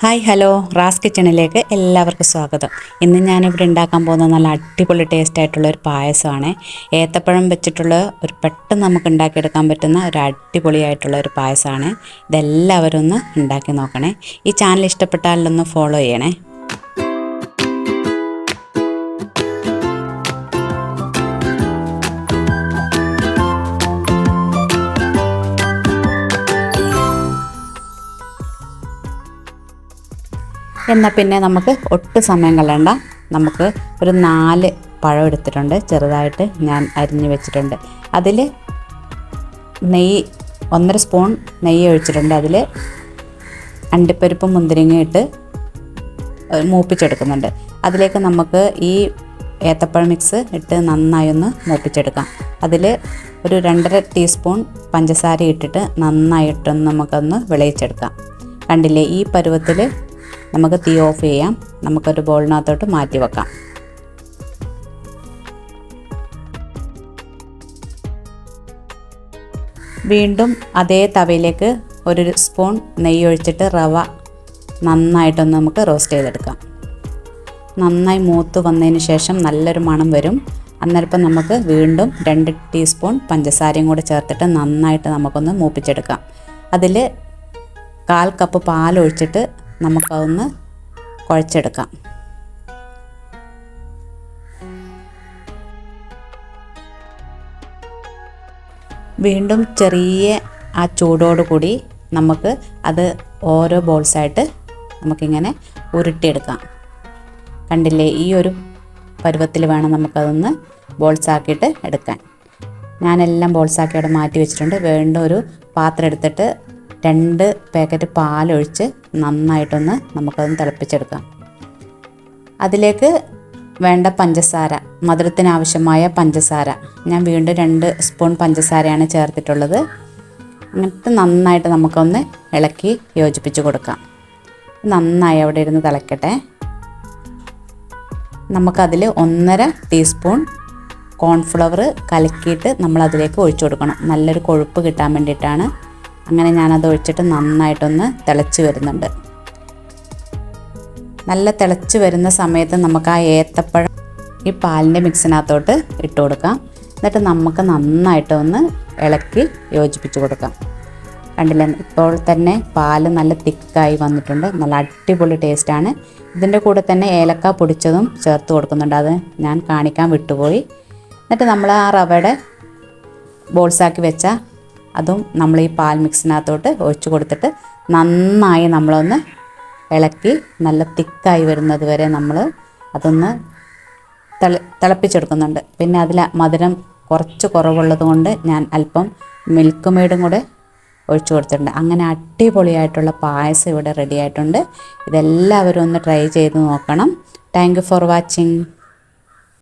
Hi hello. Ras കിച്ചണിലേക്ക് എല്ലാവർക്കും സ്വാഗതം. ഇന്ന് ഞാനിവിടെ ഉണ്ടാക്കാൻ പോകുന്ന നല്ല അടിപൊളി ടേസ്റ്റ് ആയിട്ടുള്ള ഒരു പായസമാണ്. ഏത്തപ്പഴം വെച്ചിട്ടുള്ള ഒരു പെട്ടെന്ന് നമുക്ക് ഉണ്ടാക്കിയെടുക്കാൻ പറ്റുന്ന ഒരു അടിപൊളിയായിട്ടുള്ള ഒരു പായസമാണ്. ഇതെല്ലാവരും ഒന്ന് ഉണ്ടാക്കി നോക്കണേ. ഈ ചാനൽ ഇഷ്ടപ്പെട്ടാലൊന്ന് ഫോളോ ചെയ്യണേ. എന്നാൽ പിന്നെ നമുക്ക് ഒട്ട് സമയം കളയണ്ട. നമുക്ക് ഒരു നാല് പഴം എടുത്തിട്ടുണ്ട്. ചെറുതായിട്ട് ഞാൻ അരിഞ്ഞ് വെച്ചിട്ടുണ്ട്. അതിൽ നെയ്യ് ഒന്നര സ്പൂൺ നെയ്യ് ഒഴിച്ചിട്ടുണ്ട്. അതിൽ അണ്ടിപ്പരിപ്പും മുന്തിരിങ്ങ ഇട്ട് മൂപ്പിച്ചെടുക്കുന്നുണ്ട്. അതിലേക്ക് നമുക്ക് ഈ ഏത്തപ്പഴം മിക്സ് ഇട്ട് നന്നായി ഒന്ന് മൂപ്പിച്ചെടുക്കാം. അതിൽ ഒരു രണ്ടര ടീസ്പൂൺ പഞ്ചസാര ഇട്ടിട്ട് നന്നായിട്ടൊന്ന് നമുക്കൊന്ന് വിളയിച്ചെടുക്കാം. കണ്ടില്ലേ ഈ പരുവത്തിൽ നമുക്ക് തീ ഓഫ് ചെയ്യാം. നമുക്കൊരു ബോളിനകത്തോട്ട് മാറ്റി വെക്കാം. വീണ്ടും അതേ തവയിലേക്ക് ഒരു സ്പൂൺ നെയ്യ് ഒഴിച്ചിട്ട് റവ നന്നായിട്ടൊന്ന് നമുക്ക് റോസ്റ്റ് ചെയ്തെടുക്കാം. നന്നായി മൂത്ത് വന്നതിന് ശേഷം നല്ലൊരു മണം വരും. അന്നേരപ്പം നമുക്ക് വീണ്ടും രണ്ട് ടീസ്പൂൺ പഞ്ചസാരയും കൂടെ ചേർത്തിട്ട് നന്നായിട്ട് നമുക്കൊന്ന് മൂപ്പിച്ചെടുക്കാം. അതിൽ കാൽ കപ്പ് പാലൊഴിച്ചിട്ട് നമുക്കതൊന്ന് കുഴച്ചെടുക്കാം. വീണ്ടും ചെറിയ ആ ചൂടോട് കൂടി നമുക്ക് അത് ഓരോ ബോൾസായിട്ട് നമുക്കിങ്ങനെ ഉരുട്ടിയെടുക്കാം. കണ്ടില്ലേ ഈ ഒരു പരുവത്തിൽ വേണം നമുക്കതൊന്ന് ബോൾസാക്കിയിട്ട് എടുക്കാൻ. ഞാനെല്ലാം ബോൾസാക്കി അവിടെ മാറ്റി വെച്ചിട്ടുണ്ട്. വീണ്ടും ഒരു പാത്രം എടുത്തിട്ട് രണ്ട് പാക്കറ്റ് പാലൊഴിച്ച് നന്നായിട്ടൊന്ന് നമുക്കതൊന്ന് തിളപ്പിച്ചെടുക്കാം. അതിലേക്ക് വേണ്ട പഞ്ചസാര മധുരത്തിന് ആവശ്യമായ പഞ്ചസാര. ഞാൻ വീണ്ടും രണ്ട് സ്പൂൺ പഞ്ചസാരയാണ് ചേർത്തിട്ടുള്ളത്. എന്നിട്ട് നന്നായിട്ട് നമുക്കൊന്ന് ഇളക്കി യോജിപ്പിച്ച് കൊടുക്കാം. നന്നായി അവിടെ ഇരുന്ന് തിളക്കട്ടെ. നമുക്കതിൽ ഒന്നര ടീസ്പൂൺ കോൺഫ്ലവർ കലക്കിയിട്ട് നമ്മളതിലേക്ക് ഒഴിച്ചു കൊടുക്കണം. നല്ലൊരു കൊഴുപ്പ് കിട്ടാൻ വേണ്ടിയിട്ടാണ് അങ്ങനെ ഞാനത് ഒഴിച്ചിട്ട് നന്നായിട്ടൊന്ന് തിളച്ച് വരുന്നുണ്ട്. നല്ല തിളച്ച് വരുന്ന സമയത്ത് നമുക്ക് ആ ഏത്തപ്പഴം ഈ പാലിന്റെ മിക്സിനകത്തോട്ട് ഇട്ട് കൊടുക്കാം. എന്നിട്ട് നമുക്ക് നന്നായിട്ടൊന്ന് ഇളക്കി യോജിപ്പിച്ച് കൊടുക്കാം. കണ്ടില്ലേ? ഇപ്പോൾ തന്നെ പാൽ നല്ല തിക്കായി വന്നിട്ടുണ്ട്. നല്ല അടിപൊളി ടേസ്റ്റാണ്. ഇതിന്റെ കൂടെ തന്നെ ഏലക്ക പൊടിച്ചതും ചേർത്ത് കൊടുക്കുന്നുണ്ട്. അത് ഞാൻ കാണിക്കാൻ വിട്ടുപോയി. എന്നിട്ട് നമ്മൾ ആ റവയുടെ ബോൾസാക്കി വെച്ച അതും നമ്മൾ ഈ പാൽ മിക്സിനകത്തോട്ട് ഒഴിച്ചു കൊടുത്തിട്ട് നന്നായി നമ്മളൊന്ന് ഇളക്കി നല്ല തിക്കായി വരുന്നത് വരെ നമ്മൾ അതൊന്ന് തിള തിളപ്പിച്ചെടുക്കുന്നുണ്ട്. പിന്നെ അതിൽ മധുരം കുറച്ച് കുറവുള്ളത് കൊണ്ട് ഞാൻ അല്പം മിൽക്ക് മെയ്ഡും കൂടെ ഒഴിച്ചു കൊടുത്തിട്ടുണ്ട്. അങ്ങനെ അടിപൊളിയായിട്ടുള്ള പായസം ഇവിടെ റെഡി ആയിട്ടുണ്ട്. ഇതെല്ലാവരും ഒന്ന് ട്രൈ ചെയ്ത് നോക്കണം. Thank you for watching